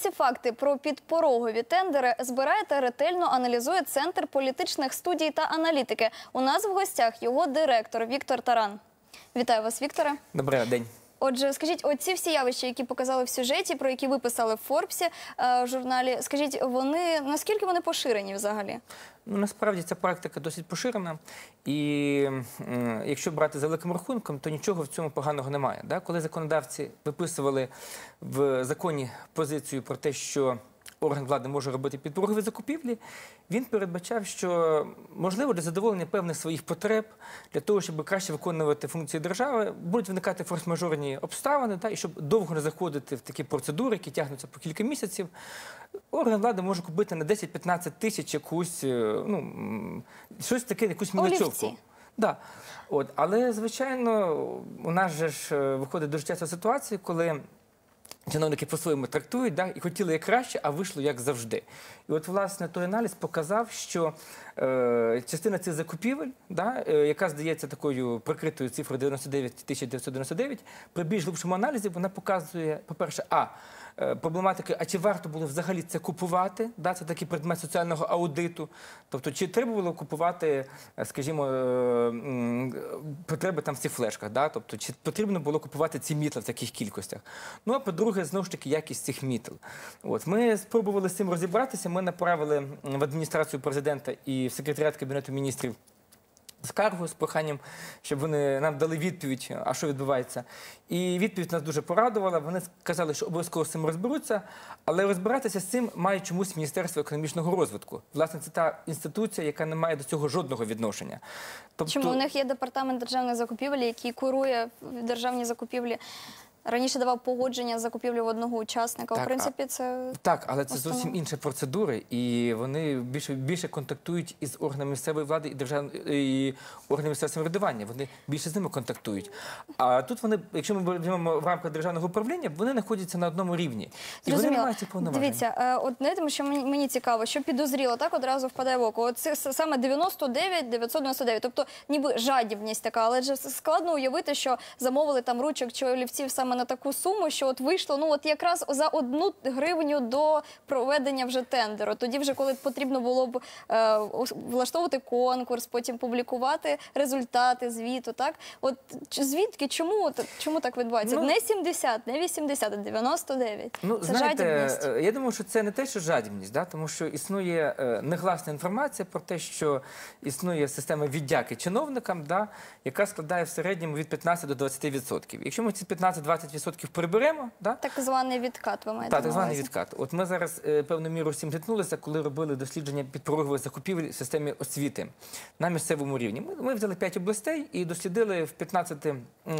Ці факти про підпорогові тендери збирає та ретельно аналізує Центр політичних студій та аналітики. У нас в гостях його директор Віктор Таран. Вітаю вас, Вікторе. Добрий день. Отже, скажіть, оці всі явища, які показали в сюжеті, про які ви писали в Форбсі е, в журналі, скажіть, вони наскільки вони поширені взагалі? Ну насправді ця практика досить поширена, і якщо брати за великим рахунком, то нічого в цьому поганого немає. Да? Коли законодавці виписували в законі позицію про те, що орган влади може робити підпорогові закупівлі, він передбачав, що можливо для задоволення певних своїх потреб, для того, щоб краще виконувати функції держави, будуть виникати форс-мажорні обставини, та, і щоб довго не заходити в такі процедури, які тягнуться по кілька місяців, орган влади може купити на 10-15 тисяч якусь, е, ну, щось таке, якусь мілочовку. Да. От, але, звичайно, у нас же ж е, виходить дуже часто ситуація, коли чиновники по-своєму трактують да, і хотіли як краще, а вийшло як завжди. І от, власне, той аналіз показав, що е, частина цих закупівель, да, е, яка здається такою прикритою цифрою 99 999, при більш глибшому аналізі вона показує, по-перше, а проблематики, а чи варто було взагалі це купувати? Да, це такий предмет соціального аудиту. Тобто, чи треба було купувати, е, скажімо, е, потреби там в цих флешках, да? тобто, чи потрібно було купувати ці мітли в таких кількостях. Ну а по-друге, знову ж таки, якість цих мітл. От ми спробували з цим розібратися. Ми направили в адміністрацію президента і в секретаріат кабінету міністрів скаргу з проханням, щоб вони нам дали відповідь, а що відбувається. І відповідь нас дуже порадувала. Вони сказали, що обов'язково з цим розберуться, але розбиратися з цим має чомусь Міністерство економічного розвитку. Власне, це та інституція, яка не має до цього жодного відношення. Тобто, Чому у них є департамент державних закупівель, який курує державні закупівлі? Раніше давав погодження закупівлі в одного учасника. Так, в принципі, це Так, але це Основа. зовсім інші процедури, і вони більше більше контактують із органами місцевої влади і держав... і органами місцевого самоврядування. Вони більше з ними контактують. А тут вони, якщо ми візьмемо в рамках державного управління, вони знаходяться на одному рівні. І вони не мають цих повноважень. Дивіться, е, от знаєте, що мені, мені цікаво, що підозріло, так одразу впадає в око. Це саме 99 999, тобто ніби жадібність така, але ж складно уявити, що замовили там ручок чи олівців саме на таку суму, що от вийшло ну от якраз за одну гривню до проведення вже тендеру. Тоді, вже коли потрібно було б е, влаштовувати конкурс, потім публікувати результати звіту. Так, от звідки чому от- чому так відбувається? Ну, не 70, не 80, а 99. Ну, це знаєте, жадібність. е, я думаю, що це не те, що жадібність, да? тому що існує е, негласна інформація про те, що існує система віддяки чиновникам, да? яка складає в середньому від 15 до 20%. Якщо ми ці 15-20% приберемо, да? Так званий відкат, ви маєте Так, так званий відкат. От ми зараз е, певною мірою з зіткнулися, коли робили дослідження підпорогових закупівель в системі освіти на місцевому рівні. Ми, ми взяли 5 областей і дослідили в 15,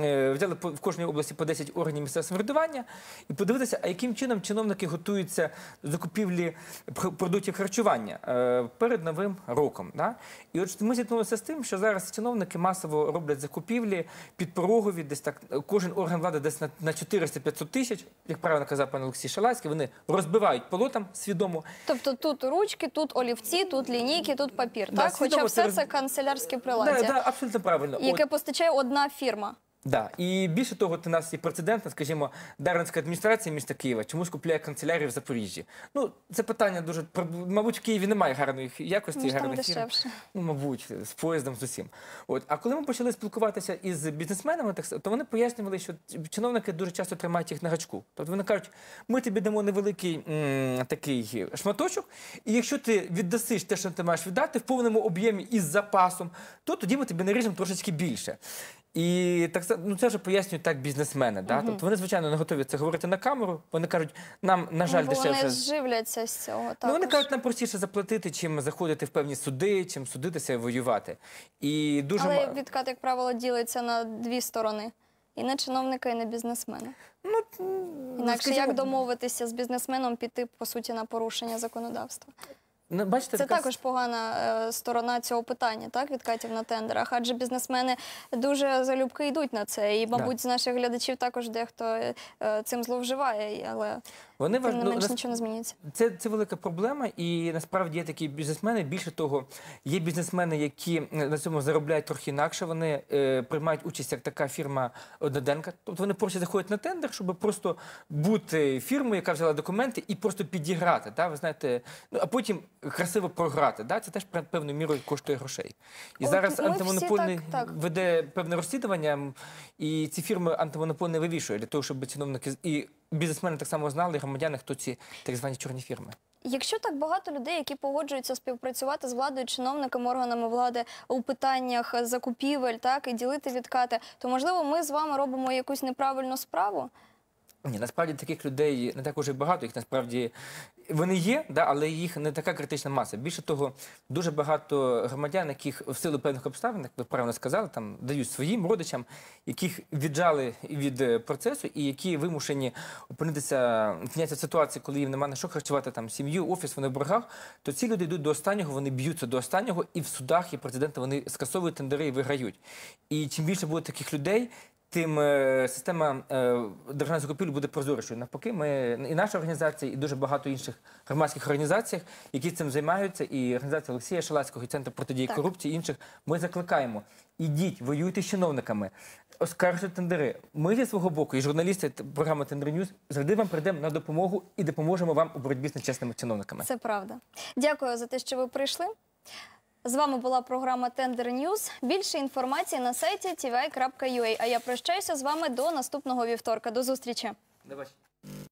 е, взяли по- в кожній області по 10 органів місцевого самоврядування і подивилися, а яким чином чиновники готуються до закупівлі продуктів харчування е, перед новим роком. Да? І от ми зіткнулися з тим, що зараз чиновники масово роблять закупівлі підпорогові, десь так кожен орган влади десь на, на 400-500 тисяч, як правильно казав пан Олексій Шалацький, вони розбивають полотам свідомо. Тобто тут ручки, тут олівці, тут лінійки, тут папір. Да, так? Хоча все це роз- це канцелярське Да, приладдя, да, абсолютно правильно. яке От, постачає одна фірма. Да. І більше того, у нас є прецедент, скажімо, Дарницька адміністрація міста Києва чомусь купляє канцелярію в Запоріжжі. Ну, це питання дуже мабуть, в Києві немає гарної якості, Може, там гарних фірм. Ну, мабуть, з поїздом з усім. От. А коли ми почали спілкуватися із бізнесменами, так, то вони пояснювали, що чиновники дуже часто тримають їх на гачку. Тобто вони кажуть, ми тобі дамо невеликий м, такий шматочок, і якщо ти віддасиш те, що ти маєш віддати в повному об'ємі із запасом, то тоді ми тобі наріжемо трошечки більше. І так ну це вже пояснюють так бізнесмени. Да? Тобто вони, звичайно, не готові це говорити на камеру. Вони кажуть, нам, на жаль, Ну, бо дешевше. вони живляться з цього. Ну, вони кажуть, нам простіше заплатити, чим заходити в певні суди, чим судитися і воювати. І дуже Але відкат, як правило, ділиться на дві сторони. І не чиновника, і не бізнесмена. ну, Інакше скажімо, як домовитися з бізнесменом піти, по суті, на порушення законодавства? Ну, бачите, Це така також погана е, сторона цього питання, так, відкатів на тендерах. Адже бізнесмени дуже залюбки йдуть на це. І, мабуть, з наших глядачів також дехто е, е, цим зловживає, але вони тим не ну, менш нічого не змінюється. Це, це велика проблема, і насправді є такі бізнесмени. Більше того, є бізнесмени, які на цьому заробляють трохи інакше. Вони е, приймають участь як така фірма одноденка. Тобто вони просто заходять на тендер, щоб просто бути фірмою, яка взяла документи, і просто підіграти. Да? Ви знаєте, ну а потім красиво програти. Да? Це теж пе- певною мірою коштує грошей. І От зараз ми всі антимонопольний так- так. веде певне розслідування, і ці фірми антимонопольне вивішує для того, щоб чиновники з- і бізнесмени так само знали, і громадяни, хто ці так звані чорні фірми. Якщо так багато людей, які погоджуються співпрацювати з владою, чиновниками, органами влади у питаннях закупівель, так і ділити відкати, то можливо ми з вами робимо якусь неправильну справу. Ні, насправді таких людей не так уже багато. Їх насправді вони є, да, але їх не така критична маса. Більше того, дуже багато громадян, яких в силу певних обставин, як ви правильно сказали, там дають своїм родичам, яких віджали від е, процесу, і які вимушені опинитися в ситуації, коли їм немає на що харчувати там сім'ю, офіс, вони в боргах. То ці люди йдуть до останнього, вони б'ються до останнього, і в судах і президенти вони скасовують тендери і виграють. І чим більше буде таких людей, тим е, система е, державної закупівлі буде прозорішою. Навпаки, ми і наша організація, і дуже багато інших громадських організацій, які цим займаються, і організація Олексія Шалацького, і центр протидії Так. корупції, і інших. Ми закликаємо. Ідіть, воюйте з чиновниками, оскаржуйте тендери. Ми зі свого боку, і журналісти програми Тендер Ньюз завжди вам прийдемо на допомогу і допоможемо вам у боротьбі з нечесними чиновниками. Це правда. Дякую за те, що ви прийшли. З вами була програма Тендер Ньюз. Більше інформації на сайті tvi.ua. А я прощаюся з вами до наступного вівторка. До зустрічі. Давай.